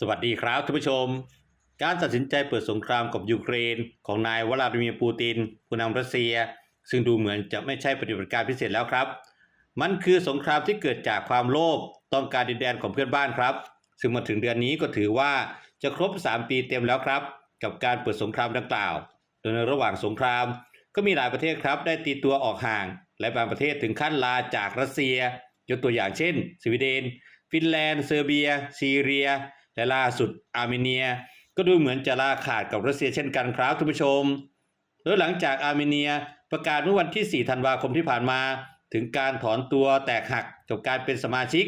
สวัสดีครับท่านผู้ชม การตัดสินใจเปิดสงครามกับยูเครน ของนายวลาดิเมียร์ปูติน ผู้นำรัสเซีย ซึ่งดูเหมือนจะไม่ใช่ปฏิบัติการพิเศษแล้วครับ มันคือสงครามที่เกิดจากความโลภต้องการดินแดนของเพื่อนบ้านครับ ซึ่งมาถึงเดือนนี้ก็ถือว่าจะครบ 3 ปีเต็มแล้วครับ กับการเปิดสงครามดังกล่าว โดยในระหว่างสงคราม ก็มีหลายประเทศครับ ได้ตีตัวออกห่าง และบางประเทศถึงขั้นลาจากรัสเซีย ยกตัวอย่างเช่น สวีเดน ฟินแลนด์ เซอร์เบีย ซีเรีย และล่าสุดอาร์เมเนียก็ดูเหมือนจะลาขาดกับรัสเซียเช่นกันครับท่านผู้ชม โดยหลังจากอาร์เมเนียประกาศเมื่อวันที่ 4 ธันวาคมที่ผ่านมา ถึงการถอนตัวแตกหักจากการเป็นสมาชิก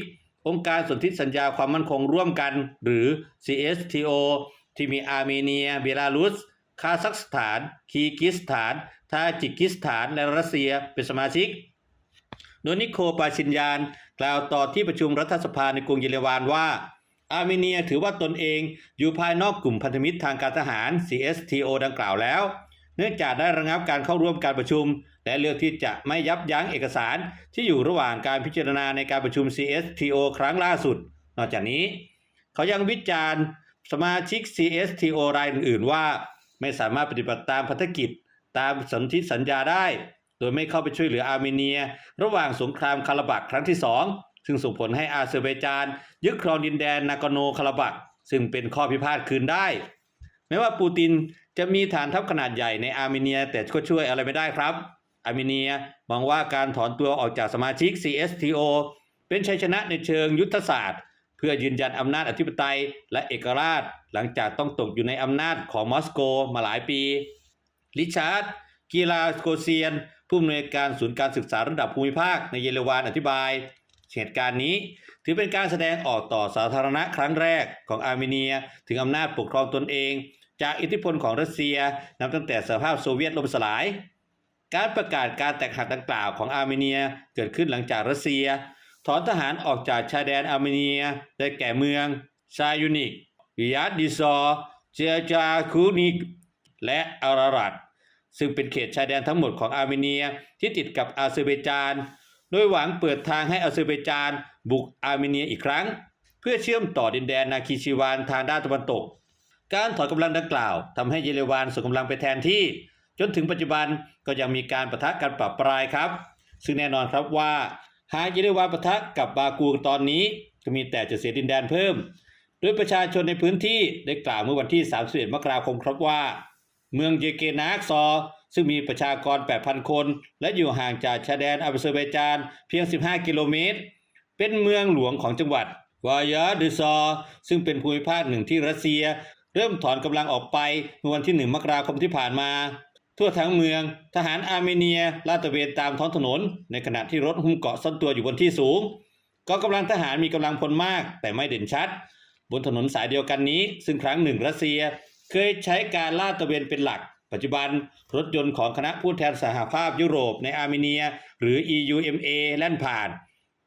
องค์การสนธิสัญญาความมั่นคงร่วมกัน หรือ CSTO ที่มีอาร์เมเนีย เบลารุส คาซัคสถาน คีร์กิสถาน ทาจิกิสถาน และรัสเซียเป็นสมาชิก โดยนิโคปาชินยาน กล่าวต่อที่ประชุมรัฐสภาในกรุงเยเรวานว่า อาร์เมเนียถือว่าตนเองอยู่ภายนอกกลุ่มพันธมิตรทางการทหาร CSTO ดังกล่าวแล้ว เนื่องจากได้ระงับการเข้าร่วมการประชุม และเลือกที่จะไม่ยับยั้งเอกสารที่อยู่ระหว่างการพิจารณาในการประชุม CSTO ครั้งล่าสุด นอกจากนี้ เขายังวิจารณ์สมาชิก CSTO รายอื่น ๆ ว่า ไม่สามารถปฏิบัติตามพันธกิจ ตามสนธิสัญญาได้ โดยไม่เข้าไปช่วยเหลืออาร์เมเนีย ระหว่างสงครามคาราบักครั้งที่ 2 ซึ่งส่งผลให้อาเซอร์ไบจานยึดครองดินแดนนากโนคาราบักซึ่งเป็นข้อพิพาทคืนได้ แม้ว่าปูตินจะมีฐานทัพขนาดใหญ่ในอาร์เมเนียแต่ก็ช่วยอะไรไม่ได้ครับ อาร์เมเนียมองว่าการถอนตัวออกจากสมาชิก CSTO เป็นชัยชนะในเชิงยุทธศาสตร์ เพื่อยืนยันอำนาจอธิปไตยและเอกราช หลังจากต้องตกอยู่ในอำนาจของมอสโกมาหลายปี ริชาร์ดกีฬาโกเซียน ผู้อำนวยการศูนย์การศึกษาระดับภูมิภาคในเยเลวานอธิบาย เหตุการณ์นี้ ถือเป็นการแสดงออกต่อสาธารณะครั้งแรกของอาร์เมเนีย ถึงอำนาจปกครองตนเอง จากอิทธิพลของรัสเซียนับตั้งแต่สหภาพโซเวียตล่มสลาย การประกาศการแตกหักดังกล่าวของอาร์เมเนียเกิดขึ้นหลังจากรัสเซีย ถอนทหารออกจากชายแดนอาร์เมเนียได้แก่เมืองชายูนิกวิยัดดิซอเจจาคูนิก และอารารัตซึ่งเป็นเขตชายแดนทั้งหมดของอาร์เมเนียที่ติดกับอาเซอร์ไบจาน โดยหวังเปิดทางให้อาเซอร์ไบจานบุกอาร์เมเนียอีกครั้ง เพื่อเชื่อมต่อดินแดนนาคีชิวานทางด้านตะวันตก การถอนกำลังดังกล่าวทำให้เยเลวานส่งกำลังไปแทนที่ จนถึงปัจจุบันก็ยังมีการประทะกันปรับปรายครับ ซึ่งแน่นอนครับว่าหากเยเลวานประทะกับบากูตอนนี้ก็มีแต่จะเสียดินแดนเพิ่มโดยประชาชนในพื้นที่ได้กล่าวเมื่อวันที่ 31 มกราคมครับว่า เมืองเยเกนาคซอ ซึ่งมีประชากร 8,000 คน และอยู่ห่างจากชายแดนอาเซอร์ไบจานเพียง 15 กิโลเมตร เป็นเมืองหลวงของจังหวัดวายาดซอ ซึ่งเป็นภูมิภาคหนึ่งที่รัสเซีย เริ่มถอนกำลังออกไปเมื่อวันที่ 1 มกราคมที่ผ่านมา ทั่วทั้งเมือง ทหารอาร์เมเนียลาดตระเวนตามท้องถนน ในขณะที่รถหุ้มเกาะซ่อนตัวอยู่บนที่สูงกองกำลังทหารมีกำลังพลมาก แต่ไม่เด่นชัด บนถนนสายเดียวกันนี้ ซึ่งครั้งหนึ่งรัสเซีย เคยใช้การลาดตระเวนเป็นหลัก ปัจจุบันรถยนต์ของคณะผู้แทนสหภาพยุโรปในอาร์เมเนีย หรือ EUMA แล่นผ่าน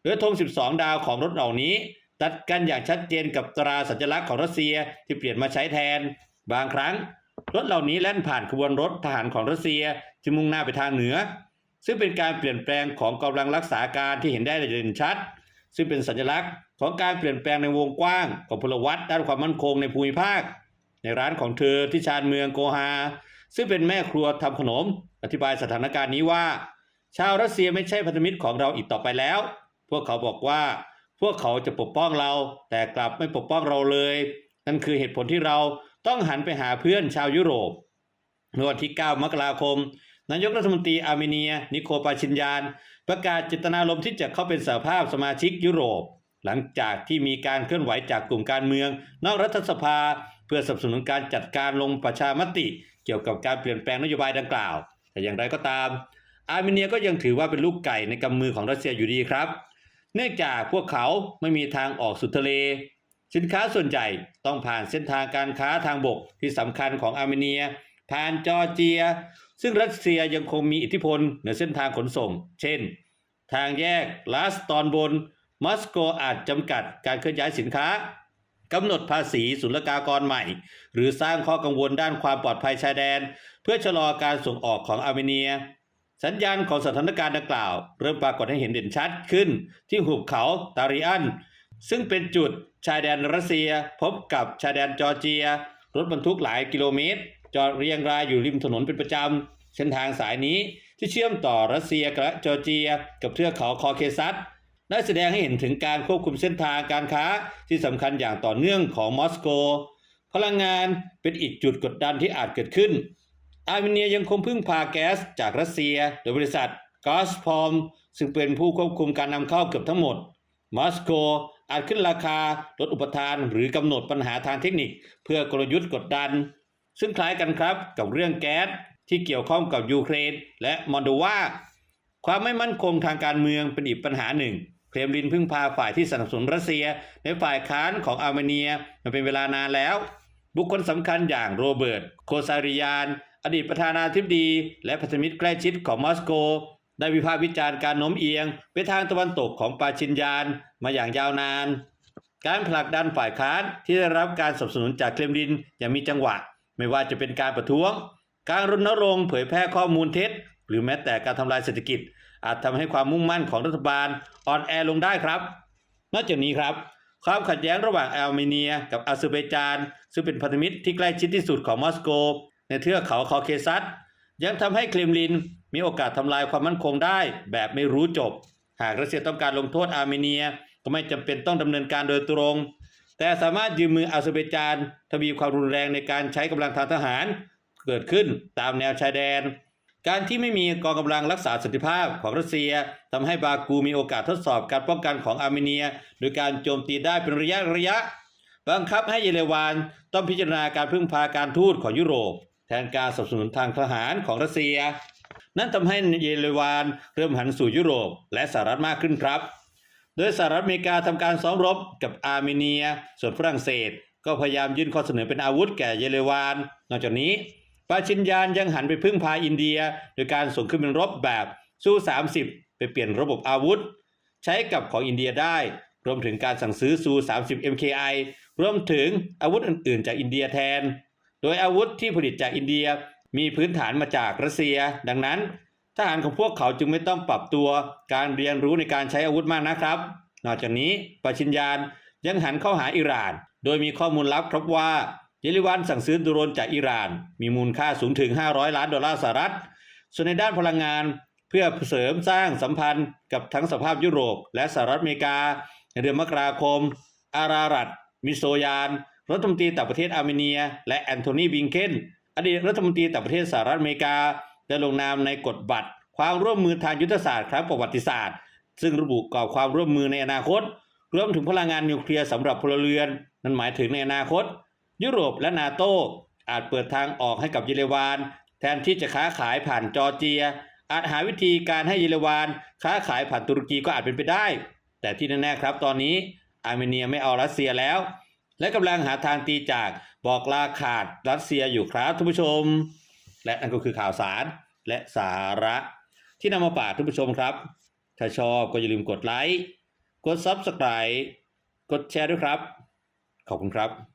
โดยธง 12 ดาวของรถเหล่านี้ ตัดกันอย่างชัดเจนกับตราสัญลักษณ์ของรัสเซียที่เปลี่ยนมาใช้แทน บางครั้ง รถเหล่านี้แล่นผ่านขบวนรถทหารของรัสเซียที่มุ่งหน้าไปทางเหนือ ซึ่งเป็นการเปลี่ยนแปลงของกำลังรักษาการที่เห็นได้เด่นชัด ซึ่งเป็นสัญลักษณ์ของการเปลี่ยนแปลงในวงกว้างของพลวัตด้านความมั่นคงในภูมิภาค ในร้านของเธอที่ชานเมืองโกฮา ซึ่งเป็นแม่ครัวทำขนม อธิบายสถานการณ์นี้ว่า ชาวรัสเซียไม่ใช่พันธมิตรของเราอีกต่อไปแล้ว พวกเขาบอกว่า พวกเขาจะปกป้องเรา แต่กลับไม่ปกป้องเราเลย นั่นคือเหตุผลที่เราต้องหันไปหาเพื่อนชาวยุโรปเมื่อวันที่ 9 มกราคม นายกรัฐมนตรีอาร์เมเนีย นิโคปาชินยาน ประกาศเจตนารมณ์ที่จะเข้าเป็นสหภาพสมาชิกยุโรป หลังจากที่มีการเคลื่อนไหวจากกลุ่มการเมือง นอกรัฐสภา เพื่อสนับสนุนการจัดการลงประชามติ เกี่ยวกับการเปลี่ยนแปลงนโยบายดังกล่าว แต่อย่างไรก็ตาม อาร์เมเนียก็ยังถือว่าเป็นลูกไก่ในกำมือของรัสเซียอยู่ดีครับ เนื่องจากพวกเขาไม่มีทางออกสุดทะเล สินค้าส่วนใหญ่ต้องผ่านเส้นทางการค้าทางบกที่สำคัญของอาร์เมเนีย ผ่านจอร์เจีย ซึ่งรัสเซียยังคงมีอิทธิพลเหนือเส้นทางขนส่ง เช่น ทางแยกลาสตอนบน มอสโกอาจจำกัดการเคลื่อนย้ายสินค้า กำหนดภาษีศุลกากรใหม่ หรือสร้างข้อกังวลด้านความปลอดภัยชายแดน เพื่อชะลอการส่งออกของอาร์เมเนีย สัญญาณของสถานการณ์ดังกล่าว เริ่มปรากฏให้เห็นเด่นชัดขึ้น ที่หุบเขาตาริอัน ซึ่งเป็นจุดชายแดนรัสเซีย พบกับชายแดนจอร์เจีย รถบรรทุกหลายกิโลเมตร จอดเรียงรายอยู่ริมถนนเป็นประจำเส้นทางสายนี้ที่เชื่อมต่อรัสเซียกับจอร์เจีย กับเทือกเขาคอเคซัส ได้แสดงให้เห็นถึงการควบคุมเส้นทางการค้าที่สำคัญอย่างต่อเนื่องของมอสโก พลังงานเป็นอีกจุดกดดันที่อาจเกิดขึ้น อาร์เมเนียยังคงพึ่งพาแก๊สจากรัสเซีย โดยบริษัทกอสพอมซึ่งเป็นผู้ควบคุมการนำเข้าเกือบทั้งหมด มอสโกอาจขึ้นราคาลดอุปทานหรือกำหนดปัญหาทางเทคนิค เพื่อกลยุทธ์กดดัน ซึ่งคล้ายกันครับกับเรื่องแก๊สที่เกี่ยวข้องกับยูเครน และมอลโดวาความไม่มั่นคงทางการเมืองเป็นอีกปัญหาหนึ่ง เครมลินพึ่งพาฝ่ายที่สนับสนุนรัสเซีย ในฝ่ายค้านของอาร์เมเนียมาเป็นเวลานานแล้ว บุคคลสำคัญอย่างโรเบิร์ต โคซาริยาน อดีตประธานาธิบดี และพันธมิตรใกล้ชิดของมอสโก ได้วิพากษ์วิจารณ์การโน้มเอียง ไปทางตะวันตกของปาชินยานมาอย่างยาวนาน การผลักดันฝ่ายค้านที่ได้รับการสนับสนุนจากเครมลินอย่างมีจังหวะ ไม่ว่าจะเป็นการประท้วง การรณรงค์เผยแพร่ข้อมูลเท็จ หรือแม้แต่การทำลายเศรษฐกิจ อาจทำให้ความมุ่งมั่นของรัฐบาลอ่อนแอลงได้ครับ นอกจากนี้ครับ ความขัดแย้งระหว่างอาร์เมเนีย กับอาเซอร์ไบจาน ซึ่งเป็นพันธมิตรที่ใกล้ชิดที่สุดของมอสโก ในเทือกเขาคอเคซัสยังทำให้เครมลินมีโอกาสทำลายความมั่นคงได้ แบบไม่รู้จบ หากรัสเซียต้องการลงโทษอาร์เมเนีย ก็ไม่จำเป็นต้องดำเนินการโดยตรง แต่สามารถยืมมืออาเซอร์ไบจานทวีความรุนแรงในการใช้กำลังทางทหาร เกิดขึ้นตามแนวชายแดน การที่ไม่มีกองกำลังรักษาสันติภาพของรัสเซียทำให้บากูมีโอกาสทดสอบการป้องกันของอาร์เมเนีย โดยการโจมตีได้เป็นระยะระยะ บังคับให้เยเลวานต้องพิจารณาการพึ่งพาการทูตของยุโรป แทนการสนับสนุนทางทหารของรัสเซีย นั่นทำให้เยเลวานเริ่มหันสู่ยุโรป และสหรัฐมากขึ้นครับ โดยสหรัฐอเมริกาทำการซ้อมรบกับอาร์เมเนีย ส่วนฝรั่งเศส ก็พยายามยื่นข้อเสนอเป็นอาวุธแก่เยเลวาน นอกจากนี้ ปาชินยานยังหันไปพึ่งพาอินเดีย โดยการส่งขึ้นเป็นรบแบบสู้ 30 ไปเปลี่ยนระบบอาวุธ ใช้กับของอินเดียได้ รวมถึงการสั่งซื้อซู30 MKI รวมถึงอาวุธอื่น ๆ จากอินเดียแทน โดยอาวุธที่ผลิตจากอินเดียมีพื้นฐานมาจากรัสเซีย ดังนั้น ทหารของพวกเขาจึงไม่ต้องปรับตัวการเรียนรู้ในการใช้อาวุธมากนะครับ นอกจากนี้ปาชินยานยังหันเข้าหาอิหร่าน โดยมีข้อมูลลับครับว่า เยลิวันสั่งซื้อโดรนจากอิหร่าน มีมูลค่าสูงถึง 500 ล้านดอลลาร์สหรัฐ ส่วนในด้านพลังงานเพื่อเสริมสร้างสัมพันธ์กับทั้งสภาพยุโรป และสหรัฐอเมริกา ในเดือนมกราคม อารารัตมิโซยานรัฐมนตรีต่างประเทศอาร์เมเนีย และแอนโทนีบิงเคนอดีตรัฐมนตรีต่างประเทศสหรัฐอเมริกาได้ลงนามในกฎบัตร ความร่วมมือทางยุทธศาสตร์ครั้งประวัติศาสตร์ ซึ่งระบุกรอบความร่วมมือในอนาคตรวมถึงพลังงานนิวเคลียร์สำหรับพลเรือน นั่นหมายถึงในอนาคต ยุโรปและนาโตอาจเปิดทางออกให้กับเยเลวาน แทนที่จะค้าขายผ่านจอร์เจีย อาจหาวิธีการให้เยเลวาน ค้าขายผ่านตุรกีก็อาจเป็นไปได้ แต่ที่แน่ๆครับตอนนี้อาร์เมเนียไม่เอารัสเซียแล้ว และกำลังหาทางตีจากบอกลาขาดรัสเซียอยู่ครับท่านผู้ชม และนั่นก็คือข่าวสารและสาระที่นำมาฝากท่านผู้ชมครับ ถ้าชอบก็อย่าลืมกดไลค์ กด Subscribe กดแชร์ด้วยครับ ขอบคุณครับ